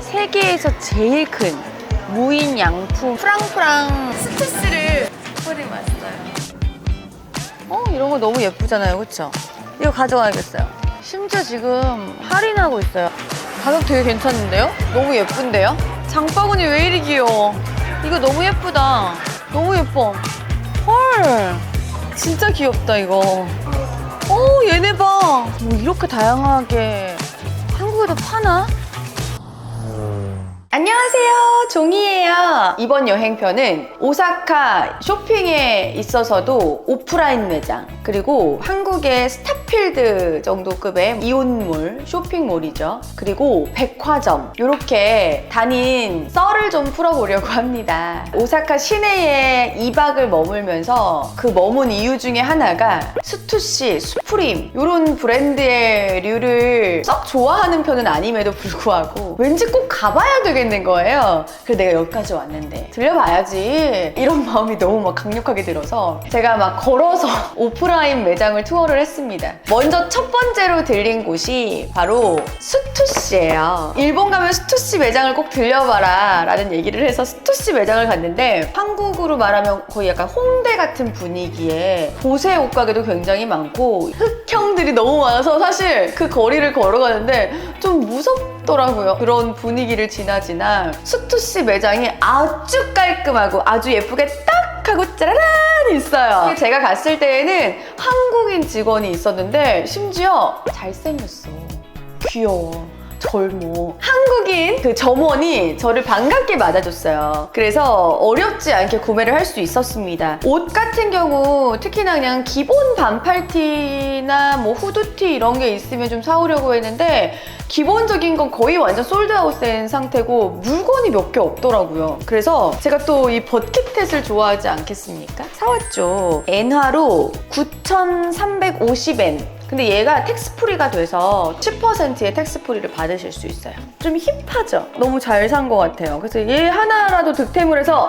세계에서 제일 큰 무인 양품 프랑프랑 스투스를 뿌리고 왔어요. 어, 이런 거 너무 예쁘잖아요. 그쵸? 이거 가져가야겠어요. 심지어 지금 할인하고 있어요. 가격 되게 괜찮은데요? 너무 예쁜데요? 장바구니 왜 이리 귀여워? 이거 너무 예쁘다. 너무 예뻐. 헐. 진짜 귀엽다, 이거. 어, 얘네 봐. 뭐 이렇게 다양하게 한국에도 파나? 안녕하세요. 종이에요. 이번 여행편은 오사카 쇼핑에 있어서도 오프라인 매장, 그리고 한국의 스타필드 정도급의 이온몰, 쇼핑몰이죠. 그리고 백화점, 이렇게 다닌 썰을 좀 풀어보려고 합니다. 오사카 시내에 2박을 머물면서 그 머문 이유 중에 하나가 스투시, 수프림, 이런 브랜드의 류를 썩 좋아하는 편은 아님에도 불구하고 왠지 꼭 가봐야 되겠는 거예요. 그래서 내가 여기까지 왔는데 들려봐야지 이런 마음이 너무 막 강력하게 들어서 제가 막 걸어서 오프라인 매장을 투어를 했습니다. 먼저 첫 번째로 들린 곳이 바로 스투시예요. 일본 가면 스투시 매장을 꼭 들려봐라 라는 얘기를 해서 스투시 매장을 갔는데 한국으로 말하면 거의 약간 홍대 같은 분위기에 보세 옷가게도 굉장히 많고 흑형들이 너무 많아서 사실 그 거리를 걸어가는데 좀 무섭 더라고요. 그런 분위기를 지나 지나 스투시 매장이 아주 깔끔하고 아주 예쁘게 딱 하고 짜라란 있어요. 제가 갔을 때에는 한국인 직원이 있었는데 심지어 잘생겼어. 귀여워. 젊어. 한국인 그 점원이 저를 반갑게 맞아줬어요. 그래서 어렵지 않게 구매를 할 수 있었습니다. 옷 같은 경우 특히나 그냥 기본 반팔티나 뭐 후드티 이런 게 있으면 좀 사오려고 했는데 기본적인 건 거의 완전 솔드아웃 된 상태고 물건이 몇 개 없더라고요. 그래서 제가 또 이 버킷햇을 좋아하지 않겠습니까? 사왔죠. 엔화로 9,350엔. 근데 얘가 텍스프리가 돼서 10%의 텍스프리를 받으실 수 있어요. 좀 힙하죠? 너무 잘 산 것 같아요. 그래서 얘 하나라도 득템을 해서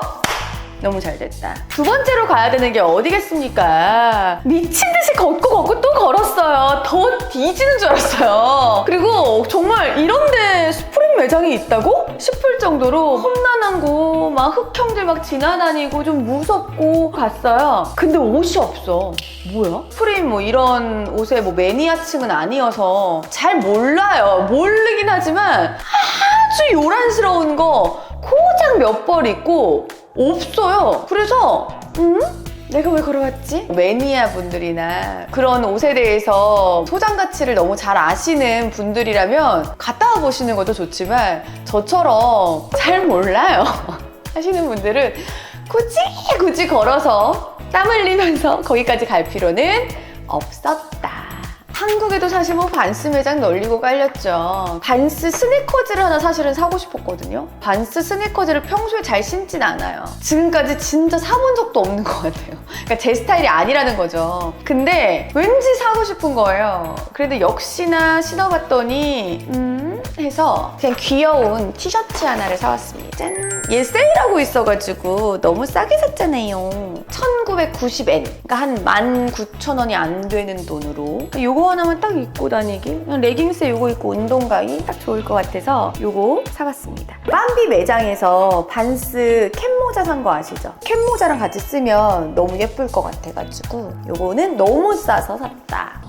너무 잘 됐다. 두 번째로 가야 되는 게 어디겠습니까? 미친 듯이 걷고 걷고 또 걸었어요. 더 뒤지는 줄 알았어요. 그리고 정말 이런데 스프링 매장이 있다고? 싶을 정도로 험난한 곳, 막 흑형들 막 지나다니고 좀 무섭고 갔어요. 근데 옷이 없어. 뭐야? 스프링 뭐 이런 옷의 뭐 매니아층은 아니어서 잘 몰라요. 모르긴 하지만 아주 요란스러운 거 고작 몇 벌 있고 없어요. 그래서 음? 내가 왜 걸어왔지? 매니아 분들이나 그런 옷에 대해서 소장 가치를 너무 잘 아시는 분들이라면 갔다 와 보시는 것도 좋지만 저처럼 잘 몰라요 하시는 분들은 굳이 굳이 걸어서 땀 흘리면서 거기까지 갈 필요는 없었다. 한국에도 사실 뭐 반스 매장 널리고 깔렸죠. 반스 스니커즈를 하나 사실은 사고 싶었거든요. 반스 스니커즈를 평소에 잘 신진 않아요. 지금까지 진짜 사본 적도 없는 것 같아요. 그러니까 제 스타일이 아니라는 거죠. 근데 왠지 사고 싶은 거예요. 그런데 역시나 신어봤더니 음 해서 그냥 귀여운 티셔츠 하나를 사왔습니다. 짠! 얘 세일하고 있어가지고 너무 싸게 샀잖아요. 1990엔. 그러니까 한 19,000원이 안 되는 돈으로. 요거 하나만 딱 입고 다니기. 레깅스에 요거 입고 운동 가기 딱 좋을 것 같아서 요거 사봤습니다. 빰비 매장에서 반스 캡모자 산 거 아시죠? 캡모자랑 같이 쓰면 너무 예쁠 것 같아가지고 요거는 너무 싸서 샀다.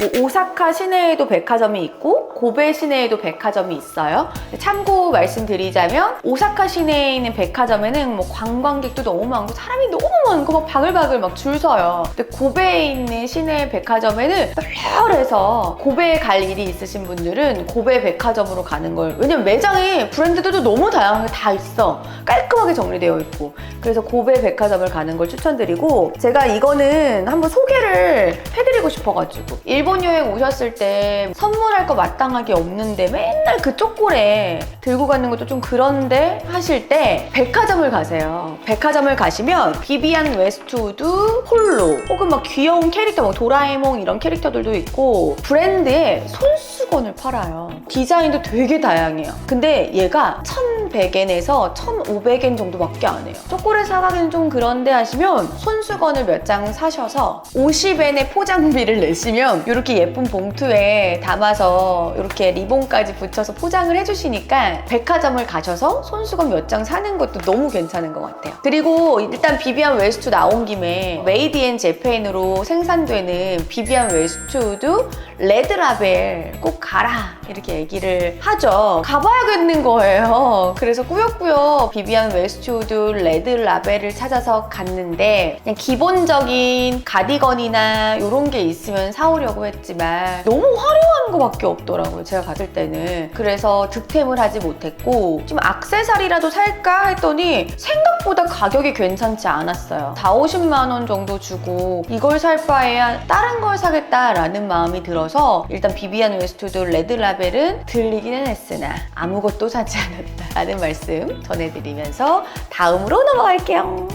뭐 오사카 시내에도 백화점이 있고 고베 시내에도 백화점이 있어요. 참고 말씀드리자면 오사카 시내에 있는 백화점에는 뭐 관광객도 너무 많고 사람이 너무 많고 막 바글바글 막 줄 서요. 근데 고베에 있는 시내 백화점에는 널널해서 고베에 갈 일이 있으신 분들은 고베 백화점으로 가는 걸 왜냐면 매장에 브랜드들도 너무 다양하게 다 있어. 깔끔하게 정리되어 있고 그래서 고베 백화점을 가는 걸 추천드리고 제가 이거는 한번 소개를 해드리고 싶어가지고 일본 여행 오셨을 때 선물할 거 마땅하게 없는데 맨날 그 초콜에 들고 가는 것도 좀 그런데 하실 때 백화점을 가세요. 백화점을 가시면 비비안 웨스트우드 홀로 혹은 막 귀여운 캐릭터 뭐 도라에몽 이런 캐릭터들도 있고 브랜드의 손수건을 팔아요. 디자인도 되게 다양해요. 근데 얘가 1100엔에서 1500엔 정도밖에 안 해요. 초콜릿 사가기는 좀 그런데 하시면 손수건을 몇 장 사셔서 50엔의 포장비를 내시면 이렇게 이렇게 예쁜 봉투에 담아서 이렇게 리본까지 붙여서 포장을 해주시니까 백화점을 가셔서 손수건 몇 장 사는 것도 너무 괜찮은 것 같아요. 그리고 일단 비비안 웨스트 나온 김에 메이드 인 재팬으로 생산되는 비비안 웨스트도 레드 라벨 꼭 가라 이렇게 얘기를 하죠. 가봐야겠는 거예요. 그래서 꾸역꾸역 비비안 웨스트우드 레드 라벨을 찾아서 갔는데 그냥 기본적인 가디건이나 이런 게 있으면 사오려고 했지만 너무 화려한 거밖에 없더라고요. 제가 갔을 때는. 그래서 득템을 하지 못했고 좀 악세사리라도 살까 했더니 생각보다 가격이 괜찮지 않았어요. 4, 50만 원 정도 주고 이걸 살 바에야 다른 걸 사겠다라는 마음이 들어서 일단 비비안 웨스트우드 레드 라벨 은 들리기는 했으나 아무것도 사지 않았다 라는 말씀 전해드리면서 다음으로 넘어갈게요.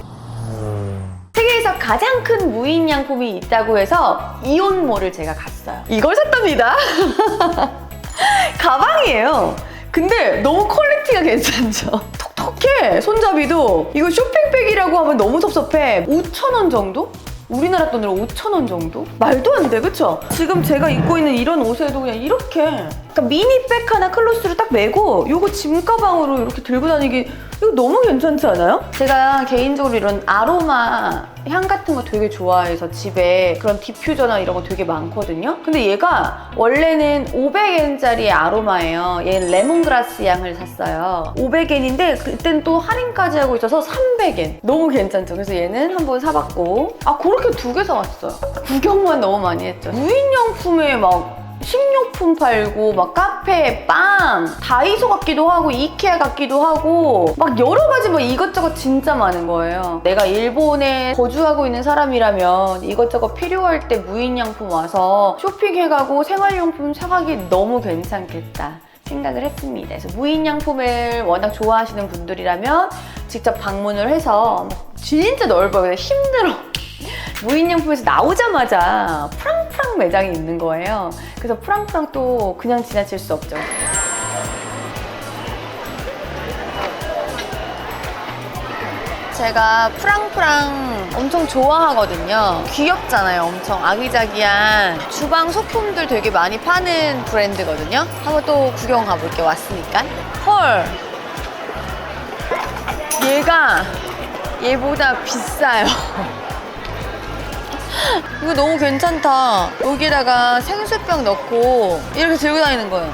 세계에서 가장 큰 무인 양품이 있다고 해서 이온몰을 제가 갔어요. 이걸 샀답니다. 가방이에요. 근데 너무 퀄리티가 괜찮죠? 톡톡해. 손잡이도 이거 쇼핑백이라고 하면 너무 섭섭해. 5,000원 정도? 우리나라 돈으로 5,000원 정도? 말도 안 돼, 그쵸? 지금 제가 입고 있는 이런 옷에도 그냥 이렇게 그러니까 미니백 하나 클로스를 딱 메고 이거 짐 가방으로 이렇게 들고 다니기 이거 너무 괜찮지 않아요? 제가 개인적으로 이런 아로마 향 같은 거 되게 좋아해서 집에 그런 디퓨저나 이런 거 되게 많거든요. 근데 얘가 원래는 500엔짜리 아로마예요. 얘는 레몬그라스 향을 샀어요. 500엔인데 그땐 또 할인까지 하고 있어서 300엔. 너무 괜찮죠? 그래서 얘는 한번 사봤고 아 그렇게 두 개 사왔어요. 구경만 너무 많이 했죠. 무인용품에 막 식료품 팔고 막 카페, 빵, 다이소 같기도 하고 이케아 같기도 하고 막 여러 가지 뭐 이것저것 진짜 많은 거예요. 내가 일본에 거주하고 있는 사람이라면 이것저것 필요할 때 무인양품 와서 쇼핑해가고 생활용품 사가기 너무 괜찮겠다. 생각을 했습니다. 그래서 무인양품을 워낙 좋아하시는 분들이라면 직접 방문을 해서 뭐 진짜 넓어요. 힘들어. 무인양품에서 나오자마자 프랑프 랑 매장이 있는 거예요. 그래서 프랑프랑 또 그냥 지나칠 수 없죠. 제가 프랑프랑 엄청 좋아하거든요. 귀엽잖아요. 엄청 아기자기한 주방 소품들 되게 많이 파는 브랜드거든요. 한번 또 구경 가볼게요. 왔으니까. 헐. 얘가 얘보다 비싸요. 이거 너무 괜찮다. 여기다가 생수병 넣고 이렇게 들고 다니는 거예요.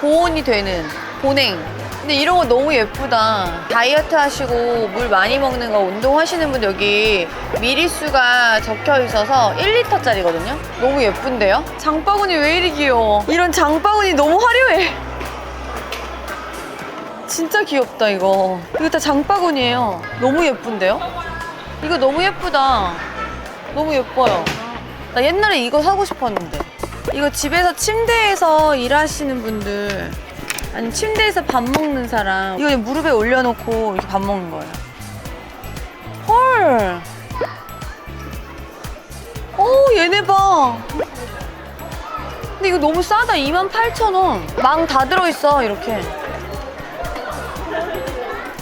보온이 되는 보냉. 근데 이런 거 너무 예쁘다. 다이어트 하시고 물 많이 먹는 거 운동하시는 분 여기 미리수가 적혀 있어서 1리터짜리거든요. 너무 예쁜데요? 장바구니 왜 이리 귀여워? 이런 장바구니 너무 화려해. 진짜 귀엽다 이거. 이거 다 장바구니예요. 너무 예쁜데요? 이거 너무 예쁘다. 너무 예뻐요. 나 옛날에 이거 사고 싶었는데. 이거 집에서 침대에서 일하시는 분들, 아니 침대에서 밥 먹는 사람, 이거 무릎에 올려놓고 이렇게 밥 먹는 거예요. 헐! 오, 얘네 봐. 근데 이거 너무 싸다. 28,000원. 망 다 들어있어, 이렇게.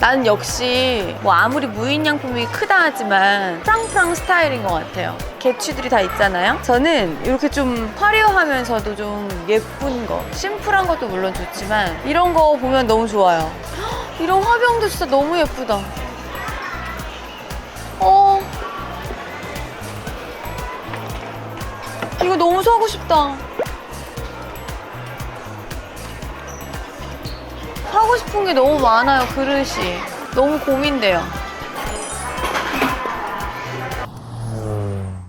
나는 역시 뭐 아무리 무인양품이 크다 하지만 프랑프랑 스타일인 것 같아요. 개취들이 다 있잖아요. 저는 이렇게 좀 화려하면서도 좀 예쁜 거, 심플한 것도 물론 좋지만 이런 거 보면 너무 좋아요. 헉, 이런 화병도 진짜 너무 예쁘다. 어. 이거 너무 사고 싶다. 사고 싶은 게 너무 많아요, 그릇이. 너무 고민돼요.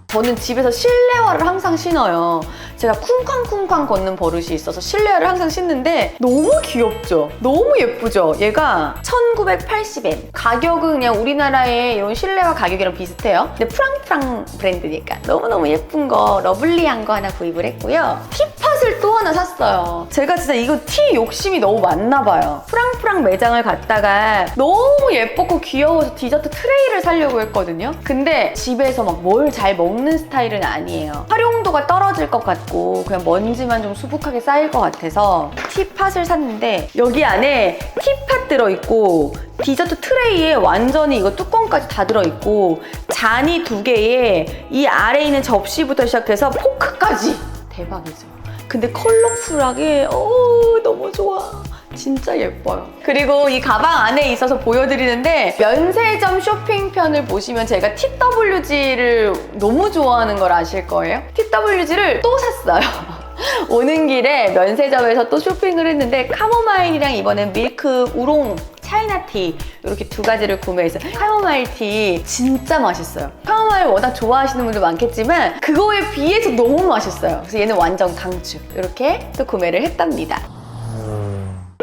저는 집에서 실내화를 항상 신어요. 제가 쿵쾅쿵쾅 걷는 버릇이 있어서 실내화를 항상 신는데 너무 귀엽죠? 너무 예쁘죠? 얘가 1980엔. 가격은 그냥 우리나라의 이런 실내화 가격이랑 비슷해요. 근데 프랑프랑 브랜드니까 너무너무 예쁜 거, 러블리한 거 하나 구입을 했고요. 티팟을 또 하나 샀어요. 제가 진짜 이거 티 욕심이 너무 많나 봐요. 프랑프랑 매장을 갔다가 너무 예뻤고 귀여워서 디저트 트레이를 사려고 했거든요. 근데 집에서 막 뭘 잘 먹는 스타일은 아니에요. 활용도가 떨어질 것 같고 그냥 먼지만 좀 수북하게 쌓일 것 같아서 티팟을 샀는데 여기 안에 티팟 들어있고 디저트 트레이에 완전히 이거 뚜껑까지 다 들어있고 잔이 두 개에 이 아래에 있는 접시부터 시작해서 포크까지 대박이죠. 근데 컬러풀하게 오 너무 좋아. 진짜 예뻐요. 그리고 이 가방 안에 있어서 보여드리는데 면세점 쇼핑편을 보시면 제가 TWG를 너무 좋아하는 걸 아실 거예요. TWG를 또 샀어요. 오는 길에 면세점에서 또 쇼핑을 했는데 카모마일이랑 이번엔 밀크 우롱 차이나티 이렇게 두 가지를 구매했어요. 카모마일 티 진짜 맛있어요. 카모마일 워낙 좋아하시는 분들 많겠지만 그거에 비해서 너무 맛있어요. 그래서 얘는 완전 강추. 이렇게 또 구매를 했답니다.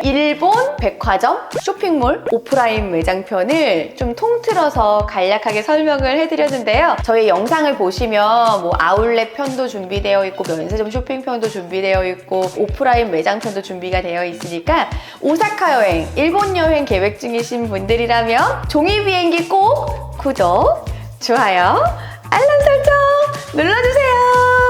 일본 백화점 쇼핑몰 오프라인 매장편을 좀 통틀어서 간략하게 설명을 해드렸는데요. 저희 영상을 보시면 뭐 아울렛 편도 준비되어 있고 면세점 쇼핑 편도 준비되어 있고 오프라인 매장 편도 준비가 되어 있으니까 오사카 여행, 일본 여행 계획 중이신 분들이라면 종이 비행기 꼭 구독, 좋아요, 알람 설정 눌러주세요.